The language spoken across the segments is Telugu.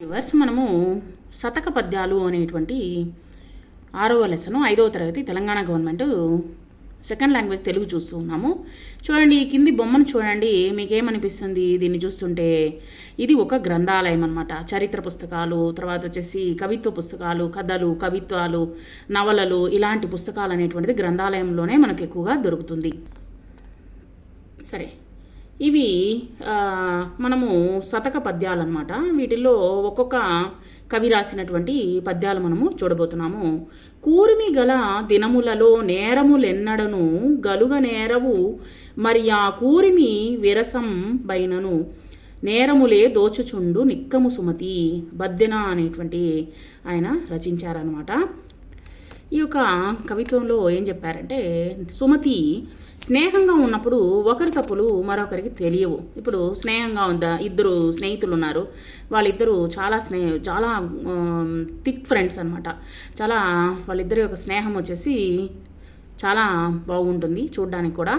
వర్స్ మనము శతక పద్యాలు అనేటువంటి ఆరవ లెసను ఐదవ తరగతి Telangana government second language Telugu చూస్తూ ఉన్నాము. చూడండి ఈ కింది బొమ్మను చూడండి మీకేమనిపిస్తుంది? దీన్ని చూస్తుంటే ఇది ఒక గ్రంథాలయం అనమాట చరిత్ర పుస్తకాలు తర్వాత వచ్చేసి కవిత్వ పుస్తకాలు కథలు కవిత్వాలు నవలలు ఇలాంటి పుస్తకాలు అనేటువంటిది గ్రంథాలయంలోనే మనకు ఎక్కువగా దొరుకుతుంది. సరే. ఇవి మనము శతక పద్యాలు అనమాట వీటిల్లో ఒక్కొక్క కవి రాసినటువంటి పద్యాలు మనము చూడబోతున్నాము. కూర్మి గల దినములలో నేరములెన్నడను గలుగ నేరవు మరి ఆ కూరిమి విరసం బైనను. నేరములే దోచుచుండు నిక్కము సుమతి బద్దెన అనేటువంటి ఆయన రచించారనమాట ఈ యొక్క కవిత్వంలో ఏం చెప్పారంటే సుమతి స్నేహంగా ఉన్నప్పుడు ఒకరి తప్పులు మరొకరికి తెలియవు. ఇప్పుడు స్నేహంగా ఉందా ఇద్దరు స్నేహితులు ఉన్నారు. వాళ్ళిద్దరూ చాలా స్నేహ చాలా థిక్ ఫ్రెండ్స్ అనమాట చాలా వాళ్ళిద్దరి యొక్క స్నేహం వచ్చేసి చాలా బాగుంటుంది చూడ్డానికి కూడా.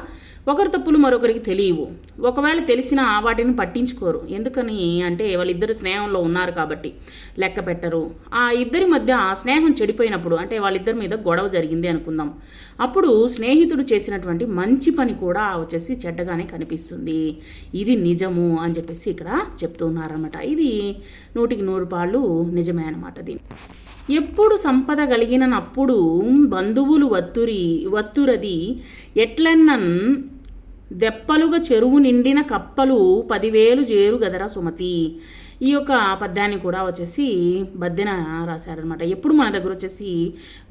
ఒకరి తప్పులు మరొకరికి తెలియవు. ఒకవేళ తెలిసినా వాటిని పట్టించుకోరు. ఎందుకని అంటే వాళ్ళిద్దరు స్నేహంలో ఉన్నారు కాబట్టి లెక్క పెట్టరు. ఆ ఇద్దరి మధ్య ఆ స్నేహం చెడిపోయినప్పుడు అంటే వాళ్ళిద్దరి మీద గొడవ జరిగింది అనుకుందాం. అప్పుడు స్నేహితుడు చేసినటువంటి మంచి పని కూడా వచ్చేసి చెడ్డగానే కనిపిస్తుంది. ఇది నిజము అని చెప్పేసి ఇక్కడ చెప్తున్నారనమాట ఇది నూటికి నూరు పాళ్ళు నిజమే అనమాట దీని ఎప్పుడు సంపద కలిగినప్పుడు బంధువులు వత్తురి వత్తురది. ఎట్లన్నన్ దెప్పలుగా చెరువు నిండిన కప్పలు పదివేలు చేరు గదరా సుమతి. ఈ యొక్క పద్యాన్ని కూడా వచ్చేసి బద్దెన రాశారనమాట ఎప్పుడు మన దగ్గర వచ్చేసి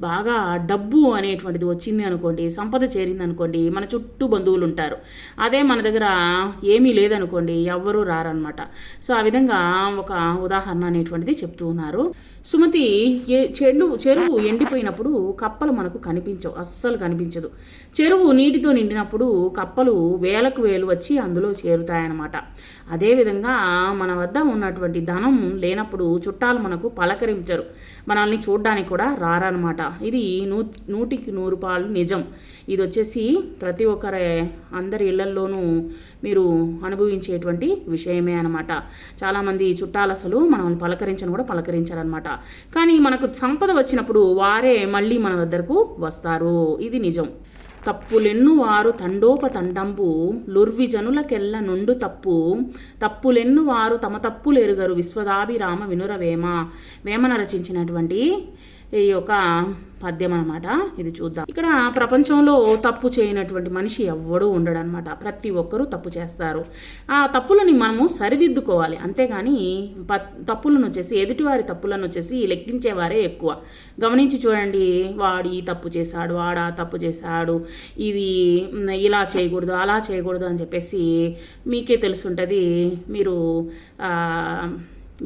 బాగా డబ్బు అనేటువంటిది వచ్చింది అనుకోండి సంపద చేరింది అనుకోండి మన చుట్టూ బంధువులు ఉంటారు అదే మన దగ్గర ఏమీ లేదనుకోండి ఎవ్వరూ రారనమాట సో ఆ విధంగా ఒక ఉదాహరణ అనేటువంటిది చెప్తూ ఉన్నారు. సుమతి ఏ చెడు చెరువు ఎండిపోయినప్పుడు కప్పలు మనకు కనిపించవు అస్సలు కనిపించదు. చెరువు నీటితో నిండినప్పుడు కప్పలు వేలకు వేలు వచ్చి అందులో చేరుతాయన్నమాట. అదేవిధంగా మన వద్ద ఉన్నటువంటి ధనం లేనప్పుడు చుట్టాలు మనకు పలకరించరు. మనల్ని చూడడానికి కూడా రారనమాట ఇది నూ నూటికి నూరు పాలు నిజం. ఇది వచ్చేసి ప్రతి ఒక్కరి అందరి ఇళ్ళల్లోనూ మీరు అనుభవించేటువంటి విషయమే అనమాట చాలామంది చుట్టాలు అసలు మనల్ని పలకరించను కూడా పలకరించారనమాట కానీ మనకు సంపద వచ్చినప్పుడు వారే మళ్ళీ మన దగ్గరకు వస్తారు. ఇది నిజం. తప్పులెన్ను వారు తండోపతండంబు లుర్వి జనులకెల్ల నుండు తప్పు. తప్పులెన్ను వారు తమ తప్పులు ఎరుగరు విశ్వదాభిరామ వినురవేమ వేమన రచించినటువంటి ఈ యొక్క పద్యం అనమాట ఇది చూద్దాం. ఇక్కడ ప్రపంచంలో తప్పు చేయనటువంటి మనిషి ఎవ్వడూ ఉండడు అనమాట ప్రతి ఒక్కరూ తప్పు చేస్తారు. ఆ తప్పులని మనము సరిదిద్దుకోవాలి. అంతేగాని ప తప్పులను వచ్చేసి ఎదుటివారి తప్పులను వచ్చేసి లెక్కించేవారే ఎక్కువ. గమనించి చూడండి. వాడు ఈ తప్పు చేశాడు వాడు ఆ తప్పు చేశాడు ఇది ఇలా చేయకూడదు అలా చేయకూడదు అని చెప్పేసి మీకే తెలుసుంటుంది. మీరు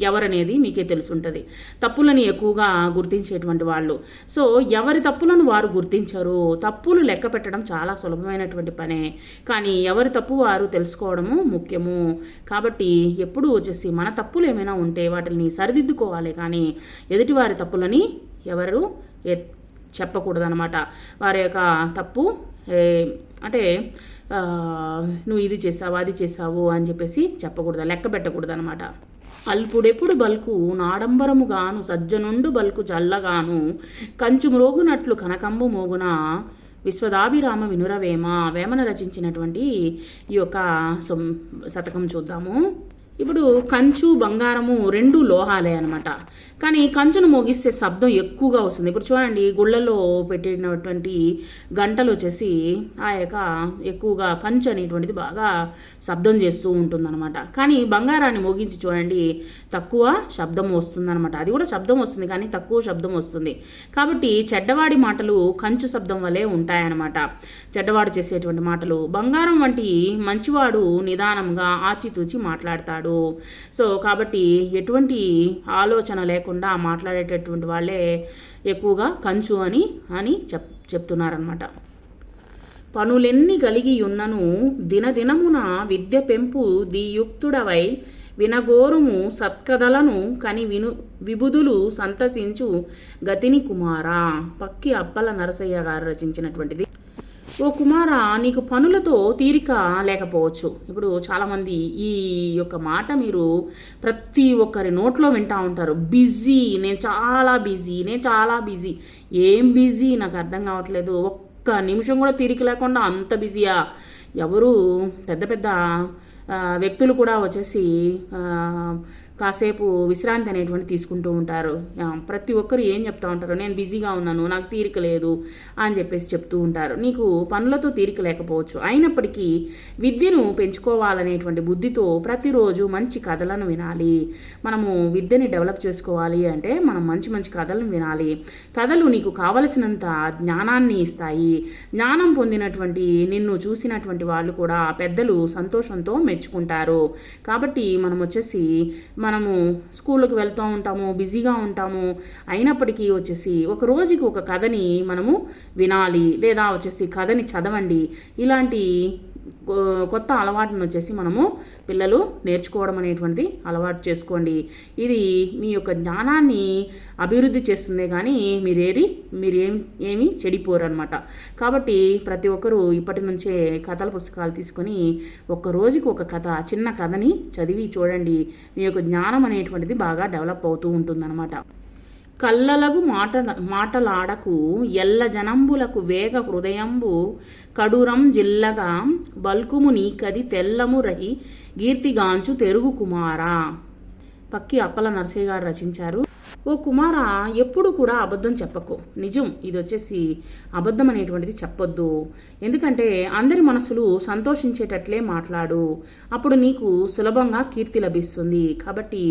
ఎవరనేది మీకే తెలుసుంటుంది. తప్పులని ఎక్కువగా గుర్తించేటువంటి వాళ్ళు. సో ఎవరి తప్పులను వారు గుర్తించరు. తప్పులు లెక్క పెట్టడం చాలా సులభమైనటువంటి పనే. కానీ ఎవరి తప్పు వారు తెలుసుకోవడము ముఖ్యము. కాబట్టి ఎప్పుడు వచ్చేసి మన తప్పులు ఏమైనా ఉంటే వాటిని సరిదిద్దుకోవాలి. కానీ ఎదుటివారి తప్పులని ఎవరు చెప్పకూడదనమాట వారి యొక్క తప్పు ఏ, అంటే నువ్వు ఇది చేసావు అది చేసావు అని చెప్పేసి చెప్పకూడదు లెక్క పెట్టకూడదు అనమాట అల్పుడెప్పుడు బల్కు నాడంబరముగాను సజ్జనుండు బల్కు చల్లగాను కంచు మ్రోగునట్లు కనకంబు మోగున విశ్వదాభిరామ వినురవేమ వేమన రచించినటువంటి ఈ యొక్క శతకం చూద్దాము. ఇప్పుడు కంచు బంగారము రెండు లోహాలే అనమాట కానీ కంచును మోగిస్తే శబ్దం ఎక్కువగా వస్తుంది. ఇప్పుడు చూడండి గుళ్ళల్లో పెట్టినటువంటి గంటలు వచ్చేసి ఆ యొక్క ఎక్కువగా కంచు అనేటువంటిది బాగా శబ్దం చేస్తూ ఉంటుందన్నమాట. కానీ బంగారాన్ని మోగించి చూడండి తక్కువ శబ్దం వస్తుందన్నమాట. అది కూడా శబ్దం వస్తుంది కానీ తక్కువ శబ్దం వస్తుంది. కాబట్టి చెడ్డవాడి మాటలు కంచు శబ్దం వలె ఉంటాయన్నమాట. చెడ్డవాడు చేసేటువంటి మాటలు. బంగారం వంటి మంచివాడు నిదానంగా ఆచితూచి మాట్లాడతాడు. సో కాబట్టి ఎటువంటి ఆలోచన లేకుండా మాట్లాడేటటువంటి వాళ్ళే ఎక్కువగా కంచు అని అని చెప్ చెప్తున్నారనమాట పనులెన్ని కలిగి ఉన్నను దినదినమున విద్య పెంపు దియుక్తుడవై వినగోరుము సత్కథలను కని విను విబుధులు సంతసించు గతిని కుమార. పక్కి అప్పల నరసయ్య గారు రచించినటువంటిది. ఓ కుమార నీకు పనులతో తీరిక లేకపోవచ్చు. ఇప్పుడు చాలామంది ఈ యొక్క మాట మీరు ప్రతి ఒక్కరి నోట్లో వింటూ ఉంటారు. బిజీ నేను చాలా బిజీ నేను చాలా బిజీ. ఏం బిజీ? నాకు అర్థం కావట్లేదు. ఒక్క నిమిషం కూడా తీరిక లేకుండా అంత బిజీయా? ఎవరు? పెద్ద పెద్ద వ్యక్తులు కూడా వచ్చేసి కాసేపు విశ్రాంతి అనేటువంటి తీసుకుంటూ ఉంటారు. ప్రతి ఒక్కరు ఏం చెప్తా ఉంటారు నేను బిజీగా ఉన్నాను నాకు తీరిక లేదు అని చెప్పేసి చెప్తూ ఉంటారు. నీకు పనులతో తీరిక లేకపోవచ్చు. అయినప్పటికీ విద్యను పెంచుకోవాలనేటువంటి బుద్ధితో ప్రతిరోజు మంచి కథలను వినాలి. మనము విద్యని డెవలప్ చేసుకోవాలి అంటే మనం మంచి మంచి కథలను వినాలి. కథలు నీకు కావలసినంత జ్ఞానాన్ని ఇస్తాయి. జ్ఞానం పొందినటువంటి నిన్ను చూసినటువంటి వాళ్ళు కూడా పెద్దలు సంతోషంతో మెచ్చుకుంటారు. కాబట్టి మనం వచ్చేసి మనము స్కూళ్ళకి వెళ్తూ ఉంటాము బిజీగా ఉంటాము అయినప్పటికీ వచ్చేసి ఒక రోజుకి ఒక కథని మనము వినాలి లేదా వచ్చేసి కథని చదవండి. ఇలాంటి కొత్త అలవాటును వచ్చేసి మనము పిల్లలు నేర్చుకోవడం అనేటువంటిది అలవాటు చేసుకోండి. ఇది మీ యొక్క జ్ఞానాన్ని అభివృద్ధి చేస్తుందే కానీ మీరేది మీరేం ఏమి చెడిపోరు అనమాట కాబట్టి ప్రతి ఒక్కరూ ఇప్పటి నుంచే కథల పుస్తకాలు తీసుకొని ఒక రోజుకి ఒక కథ చిన్న కథని చదివి చూడండి. మీ యొక్క జ్ఞానం అనేటువంటిది బాగా డెవలప్ అవుతూ ఉంటుందన్నమాట. కళ్ళలకు మాట మాటలాడకు ఎల్ల జనంబులకు వేగ హృదయంబు కడురం జిల్లగా బల్కుము నీకది తెల్లము రహి కీర్తిగాంచు తెరుగు కుమారా. పక్కి అప్పల నర్సయ్య గారు రచించారు. ఓ కుమార ఎప్పుడు కూడా అబద్ధం చెప్పకు. నిజం ఇది వచ్చేసి అబద్ధం అనేటువంటిది చెప్పొద్దు. ఎందుకంటే అందరి మనసులు సంతోషించేటట్లే మాట్లాడు. అప్పుడు నీకు సులభంగా కీర్తి లభిస్తుంది. కాబట్టి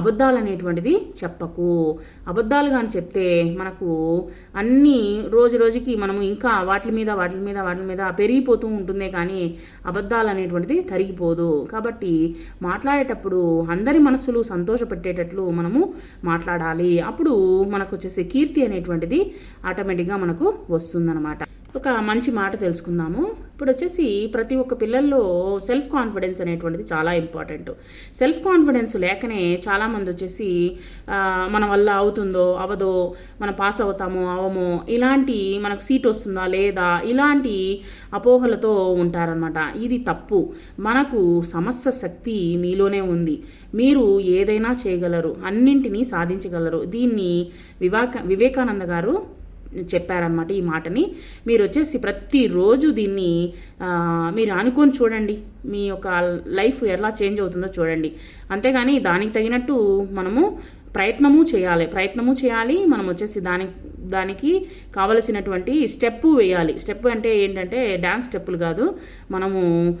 అబద్ధాలు అనేటువంటిది చెప్పకు. అబద్ధాలు కానీ చెప్తే మనకు అన్నీ రోజు రోజుకి మనము ఇంకా వాటి మీద వాటి మీద వాటి మీద పెరిగిపోతూ ఉంటుందే కానీ అబద్ధాలు అనేటువంటిది తరిగిపోదు. కాబట్టి మాట్లాడేటప్పుడు అందరి మనసులు సంతోషపెట్టేటట్లు మనము మాట్లాడాలి. అప్పుడు మనకు వచ్చేసి కీర్తి అనేటువంటిది ఆటోమేటిక్గా మనకు వస్తుందన్నమాట. ఒక మంచి మాట తెలుసుకుందాము. ఇప్పుడు వచ్చేసి ప్రతి ఒక్క పిల్లల్లో సెల్ఫ్ కాన్ఫిడెన్స్ అనేటువంటిది చాలా ఇంపార్టెంట్. సెల్ఫ్ కాన్ఫిడెన్స్ లేకనే చాలామంది వచ్చేసి మన వల్ల అవుతుందో అవదో మనం పాస్ అవుతామో అవమో ఇలాంటి మనకు సీట్ వస్తుందా లేదా ఇలాంటి అపోహలతో ఉంటారనమాట ఇది తప్పు. మనకు సమస్య శక్తి మీలోనే ఉంది. మీరు ఏదైనా చేయగలరు. అన్నింటినీ సాధించగలరు. దీన్ని వివేక వివేకానంద గారు చెప్పారనమాట ఈ మాటని. మీరు వచ్చేసి ప్రతిరోజు దీన్ని మీరు అనుకొని చూడండి. మీ యొక్క లైఫ్ ఎలా చేంజ్ అవుతుందో చూడండి. అంతేగాని దానికి తగినట్టు మనము ప్రయత్నము చేయాలి. ప్రయత్నము చేయాలి. మనం వచ్చేసి దానికి దానికి కావలసినటువంటి స్టెప్ వేయాలి. స్టెప్ అంటే ఏంటంటే డ్యాన్స్ స్టెప్పులు కాదు. మనము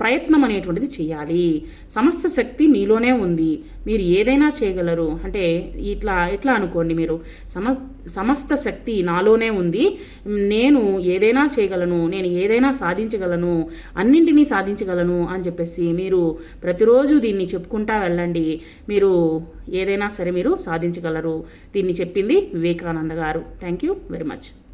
ప్రయత్నం అనేటువంటిది చేయాలి. సమస్త శక్తి మీలోనే ఉంది. మీరు ఏదైనా చేయగలరు. అంటే ఇట్లా ఇట్లా అనుకోండి మీరు. సమ సమస్త శక్తి నాలోనే ఉంది. నేను ఏదైనా చేయగలను. నేను ఏదైనా సాధించగలను. అన్నింటినీ సాధించగలను అని చెప్పేసి మీరు ప్రతిరోజు దీన్ని చెప్పుకుంటా వెళ్ళండి. మీరు ఏదైనా సరే మీరు సాధించగలరు. దీన్ని చెప్పింది వివేకానంద గారు. Thank you very much.